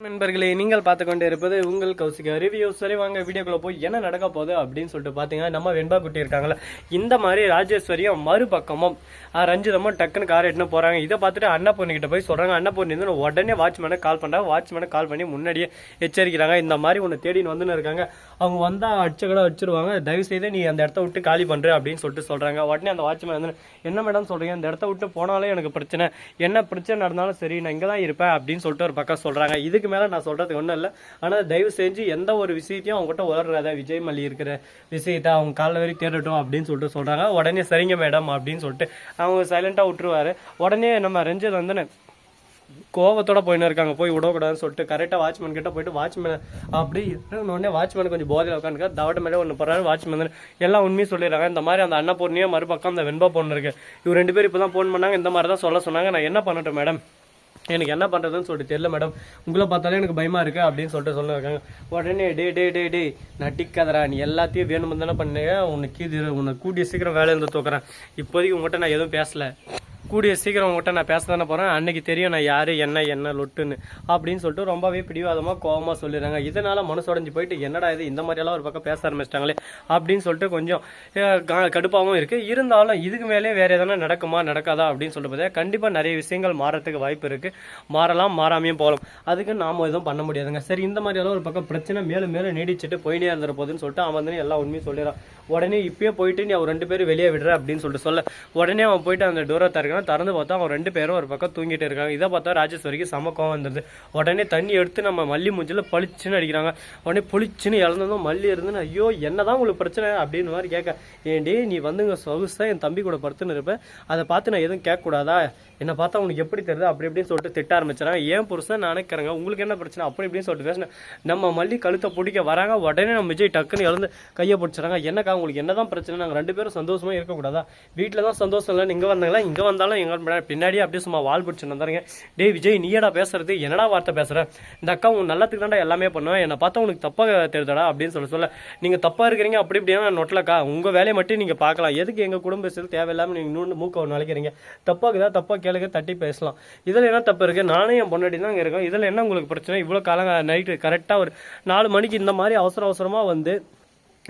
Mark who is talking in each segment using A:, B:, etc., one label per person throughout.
A: நண்பர்களே நீங்கள் பார்த்து கொண்டே இருப்பது உங்கள் கௌசிகா ரிவ்யூ சரி வாங்க வீடியோக்குள்ள போய் என்ன நடக்க போகுது அப்படின்னு சொல்லிட்டு பார்த்தீங்கன்னா நம்ம வெண்பா குட்டி இருக்காங்களா இந்த மாதிரி ராஜேஸ்வரியும் மறுபக்கமும் ஆ, ரஞ்சிதமும் டக்குன்னு கார் எடுத்துன்னு போகிறாங்க இதை பார்த்துட்டு அண்ணா பொண்ணுக்கிட்ட போய் சொல்கிறாங்க அண்ணா பொண்ணு வந்து உடனே வாட்ச்மேனை கால் பண்ணுறாங்க வாட்ச்மேனை கால் பண்ணி முன்னாடியே எச்சரிக்கிறாங்க. இந்த மாதிரி உன்னை தேடின்னு வந்துன்னு இருக்காங்க. அவங்க வந்தால் அடிச்ச கூட அடிச்சிருவாங்க. தயவு செய்து நீ அந்த இடத்த விட்டு காலி பண்ணுற அப்படின்னு சொல்லிட்டு சொல்கிறாங்க உடனே அந்த வாட்ச்மேன் வந்து என்ன மேடம் சொல்கிறீங்க இந்த இடத்த விட்டு போனாலே எனக்கு பிரச்சனை. என்ன பிரச்சனை நடந்தாலும் சரி நான் இங்கே தான் இருப்பேன் அப்படின்னு சொல்லிட்டு ஒரு பக்கம் சொல்கிறாங்க இதுக்கு மேலே நான் சொல்றதுக்கு ஒன்றும் இல்லை. ஆனால் தயவு செஞ்சு எந்த ஒரு விஷயத்தையும் அவங்ககிட்ட உளறாத விஜய் மல்லி இருக்கிற விஷயத்தை அவங்க காலைல வரைக்கும் தேடட்டும் அப்படின்னு சொல்லிட்டு சொல்கிறாங்க உடனே சரிங்க மேடம் அப்படின்னு சொல்லிட்டு அவங்க சைலண்ட்டாக விட்டுருவாரு. உடனே நம்ம ரஞ்சித் வந்து கோவத்தோட போயின்னு இருக்காங்க. போய் விடக்கூடாதுன்னு சொல்லிட்டு கரெக்டாக வாட்ச்மேன் கிட்ட போயிட்டு வாட்ச்மேன் அப்படி இருந்த உடனே வாட்ச்மேன் கொஞ்சம் போதையில் உட்காந்துக்கா தவட்ட மேலே ஒன்று போகிறாரு வாட்ச்மேன் எல்லாம் உண்மையும் சொல்லிடுறாங்க. இந்த மாதிரி அந்த அன்னபூர்ணியே மறுபக்கம் அந்த வெண்பா பொண்ணு இருக்கு. இவர் ரெண்டு பேரும் இப்போ தான் ஃபோன் பண்ணாங்க. இந்த மாதிரி தான் சொல்ல சொன்னாங்க. நான் என்ன பண்ணட்டும் மேடம் எனக்கு என்ன பண்ணுறதுன்னு சொல்லிட்டு தெரியல மேடம் உங்களை பார்த்தாலே எனக்கு பயமாக இருக்குது அப்படின்னு சொல்லிட்டு சொல்லிருக்காங்க. உடனே டே டே டே டே நட்டிக்காதரா நீ எல்லாத்தையும் வேணும் தானே பண்ணுங்க. உனக்கு இது உன்னை கூடிய சீக்கிரம் வேலை இருந்து தூக்குறேன். இப்போதைக்கு உங்கள்கிட்ட நான் எதுவும் பேசலை. கூடிய சீக்கிரம் உங்கள்கிட்ட நான் பேச தானே போகிறேன் அன்றைக்கி தெரியும் நான் யார் என்ன என்ன லொட்டுன்னு. அப்படின்னு சொல்லிட்டு ரொம்பவே பிடிவாதமாக கோபமாக சொல்லிடுறாங்க. இதனால் மனசுடைஞ்சு போயிட்டு என்னடா இது இந்த மாதிரியெல்லாம் ஒரு பக்கம் பேச ஆரம்பிச்சிட்டாங்களே? அப்படின்னு சொல்லிட்டு கொஞ்சம் கடுப்பாகவும் க- இருந்தாலும் இதுக்கு மேலே வேறு எதனா நடக்குமா நடக்காதா அப்படின்னு சொல்லிட்டு பார்த்தா நிறைய விஷயங்கள் மாறத்துக்கு வாய்ப்பு இருக்குது மாறலாம் மாறாமையும் போகலாம். அதுக்கு நாம் எதுவும் பண்ண முடியாதுங்க. சரி இந்த மாதிரி எல்லாம் ஒரு பக்கம் பிரச்சனை மேலும் மேலும் நீடிச்சிட்டு போயினே இருந்துற போதுன்னு சொல்லிட்டு அவன் வந்து எல்லா உண்மையும் சொல்லிடுறான். உடனே இப்பயே போயிட்டு நீ அவன் ரெண்டு பேரும் வெளியே விடுற அப்படின்னு சொல்லிட்டு சொல்ல. உடனே அவன் போயிட்டு அந்த டோரை திறக்கிறான். திறந்து பார்த்தா அவன் ரெண்டு பேரும் ஒரு பக்கம் தூங்கிட்டு இருக்காங்க. இதை பார்த்தா ராஜேஸ்வரிக்கு சம கோவம் வந்துருது உடனே தண்ணி எடுத்து நம்ம மல்லி மூஞ்சில் பளிச்சுன்னு அடிக்கிறாங்க. உடனே புளிச்சுன்னு இழந்ததும் மல்லி இருந்துன்னு ஐயோ என்னதான் உங்களுக்கு பிரச்சனை? அப்படின்னு மாதிரி கேட்க. ஏண்டி நீ வந்துங்க சொகுசா என் தம்பி கூட படுத்துன்னு இருப்பேன் அதை பார்த்து நான் எதுவும் கேட்கக்கூடாதா? என்னை பார்த்தா உனக்கு எப்படி தெரியுது? அப்படி இப்படின்னு சொல்லிட்டு திட்ட ஆரம்பிச்சிடறாங்க. ஏன் புருஷன்? நினைக்கிறேங்க. உங்களுக்கு என்ன பிரச்சனை? அப்படி இப்படின்னு சொல்லிட்டு பேசினேன் நம்ம மல்லி கழுத்தை பிடிக்க வராங்க. உடனே நம்ம விஜய் டக்குன்னு இழந்து கையை பிடிச்சிடறாங்க. என்னக்கா உங்களுக்கு என்ன தான் பிரச்சனை? நாங்கள் ரெண்டு பேரும் சந்தோஷமாக இருக்கக்கூடாதா? வீட்டில் தான் சந்தோஷம் இல்லை இங்கே வந்தாங்களா? இங்கே வந்தாலும் எங்கள் பின்னாடியே அப்படியே சும்மா வால் பிடிச்சு வந்தாருங்க டேய் விஜய் நீயடா பேசுறது? என்னடா வார்த்தை பேசுகிறேன் இந்த அக்கா உன் நல்லத்துக்கு தான்டா எல்லாமே பண்ணுவேன். என்னை பார்த்தா உனக்கு தப்பாக தெரியுதாடா அப்படின்னு சொல்லி சொல்ல. நீங்கள் தப்பாக இருக்கிறீங்க. அப்படி இப்படியான நொட்டலக்கா. உங்கள் வேலையை மட்டும் நீங்கள் பார்க்கலாம். எதுக்கு எங்கள் குடும்ப விஷயத்தில் தேவையில்லாமல் நீங்கள் இன்னொன்று மூக்க நினைக்கிறீங்க தப்பாக தப்பாக கேளுங்க தட்டி பேசலாம். இதில் என்ன தப்பு இருக்கு? நானே என் பொண்டாட்டி தான் இங்க இருக்கோம். இதில் என்ன உங்களுக்கு பிரச்சனை? இவ்வளவு காலம் நைட்டு கரெக்டா ஒரு நாலு மணிக்கு இந்த மாதிரி அவசர அவசரமா வந்து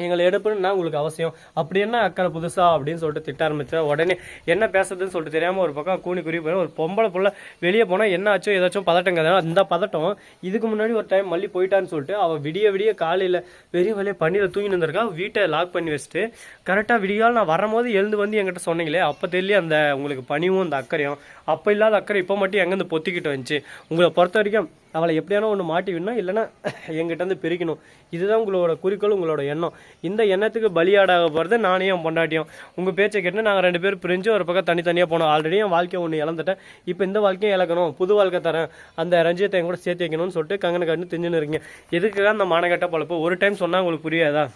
A: எங்களை எடுப்புன்னா உங்களுக்கு அவசியம். அப்படி என்ன அக்கறை புதுசா அப்படின்னு சொல்லிட்டு திட்ட ஆரம்பிச்சா உடனே என்ன பேசுறதுன்னு சொல்லிட்டு தெரியாம ஒரு பக்கம் கூனி குறி போய் ஒரு பொம்பளை புள்ள வெளியே போனால் என்ன ஆச்சோ ஏதாச்சும் பதட்டங்க. கதை அந்த பதட்டம் இதுக்கு முன்னாடி ஒரு டைம் மல்லி போயிட்டான்னு சொல்லிட்டு அவ விடிய விடிய காலையில வெறிய வழிய பண்ணியில தூங்கி நின்றுருக்கா வீட்டை லாக் பண்ணி வச்சுட்டு கரெக்டாக விடியால் நான் வரும்போது எழுந்து வந்து என்கிட்ட சொன்னீங்களே அப்போ தெரியல அந்த உங்களுக்கு பணிவும் அந்த அக்கறையும். அப்போ இல்லாத அக்கறை இப்போ மட்டும் எங்கேருந்து பொத்திக்கிட்டு வந்துச்சு? உங்களை பொறுத்த வரைக்கும் அவளை எப்படியானா ஒன்று மாட்டி விடணும் இல்லைன்னா எங்கிட்ட வந்து பிரிக்கணும். இதுதான் உங்களோட குறிக்கோள் உங்களோட எண்ணம். இந்த எண்ணத்துக்கு பலியாடாக போகிறது நானே என் பொண்டாட்டியும். உங்கள் பேச்சை கேட்டு நாங்கள் ரெண்டு பேரும் பிரிஞ்சு ஒரு பக்கம் தனித்தனியாக போனோம். ஆல்ரெடி என் வாழ்க்கையை ஒன்று இழந்துட்டேன். இப்போ இந்த வாழ்க்கையும் இழக்கணும். புது வாழ்க்கை தரேன். அந்த ரஞ்சியத்தை என் கூட சேர்த்து வைக்கணும்னு சொல்லிட்டு கங்கனை கண்டு தெரிஞ்சுன்னு இருக்கீங்க. எதுக்காக அந்த மானகட்ட பழப்பு? ஒரு டைம் சொன்னால் உங்களுக்கு புரியாதா?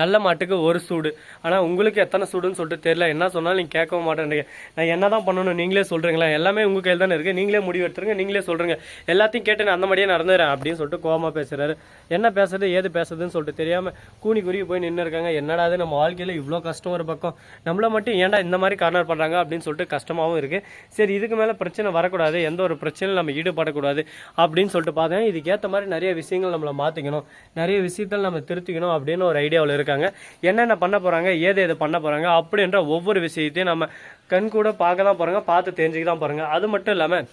A: நல்ல மாட்டுக்கு ஒரு சூடு. ஆனால் உங்களுக்கு எத்தனை சூடுன்னு சொல்லிட்டு தெரியல. என்ன சொன்னாலும் நீங்கள் கேட்கவும் மாட்டேன்றீங்க. நான் என்ன தான் பண்ணணும் நீங்களே சொல்கிறீங்களா எல்லாமே உங்கள் கையில் தானே இருக்குது நீங்களே முடிவு எடுத்துருங்க நீங்களே சொல்கிறீங்க எல்லாத்தையும் கேட்டு நான் அந்த மாதிரியே நடந்துறேன் அப்படின்னு சொல்லிட்டு கோமா பேசுகிறாரு என்ன பேசுறது ஏது பேசுறதுன்னு சொல்லிட்டு தெரியாமல் கூனி குறுகி போய் நின்று இருக்காங்க. என்னடா இது நம்ம வாழ்க்கையில் இவ்வளோ கஷ்டம் ஒரு பக்கம். நம்மள மட்டும் ஏன்டா இந்த மாதிரி கார்னர் பண்ணுறாங்க அப்படின்னு சொல்லிட்டு கஷ்டமாகவும் இருக்குது சரி இதுக்கு மேலே பிரச்சனை வரக்கூடாது. எந்த ஒரு பிரச்சனையும் நம்ம ஈடுபடக்கூடாது அப்படின்னு சொல்லிட்டு பார்த்தேன். இதுக்கேற்ற மாதிரி நிறைய விஷயங்கள் நம்மளை மாற்றிக்கணும் நிறைய விஷயத்தில் நம்ம திருத்திக்கணும் அப்படின்னு ஒரு ஐடியா இந்தியாவில் இருக்காங்க. என்னென்ன பண்ண போகிறாங்க ஏது எது பண்ண போகிறாங்க அப்படின்ற ஒவ்வொரு விஷயத்தையும் நம்ம கண் கூட பார்க்க தான் போகிறாங்க பார்த்து தெரிஞ்சுக்க தான் போகிறாங்க அது மட்டும் இல்லாமல்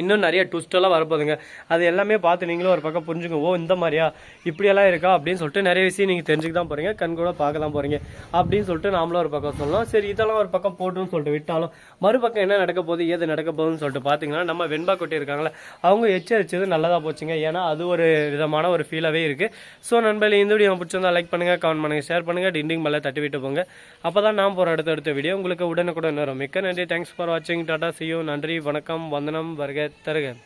A: இன்னும் நிறைய ட்விஸ்டெல்லாம் வரப்போகுதுங்க. அது எல்லாமே பார்த்து நீங்களும் ஒரு பக்கம் புரிஞ்சுங்க ஓ இந்த மாதிரியா? இப்படியெல்லாம் இருக்கா? அப்படின்னு சொல்லிட்டு நிறைய விஷயம் நீங்கள் தெரிஞ்சுக்க தான் போகிறீங்க கண் கூட பார்க்க தான் போகிறீங்க அப்படின்னு சொல்லிட்டு நாமளும் ஒரு பக்கம் சொல்லலாம். சரி இதெல்லாம் ஒரு பக்கம் போட்டுன்னு சொல்லிட்டு விட்டாலும் மறுபக்கம் என்ன நடக்க போகுது ஏது நடக்க போகுதுன்னு சொல்லிட்டு பார்த்தீங்கன்னா நம்ம வெண்பா கொட்டி இருக்காங்களே அவங்க எச்சரிச்சது நல்லதாக போச்சுங்க. ஏன்னா அது ஒரு விதமான ஒரு ஃபீலாகவே இருக்குது ஸோ நண்பர்களே இந்த வீடியோ பிடிச்சிருந்தா லைக் பண்ணுங்கள் கமெண்ட் பண்ணுங்கள் ஷேர் பண்ணுங்கள் டிண்டிங் மேலே தட்டி விட்டு போங்க. அப்போ தான் நான் போகிற அடுத்த அடுத்த வீடியோ உங்களுக்கு உடனுக்குடன் வரும். மிக்க நன்றி. தேங்க்ஸ் ஃபார் வாட்சிங் டாடா சியூ நன்றி வணக்கம் வந்தனம் வருக तरगन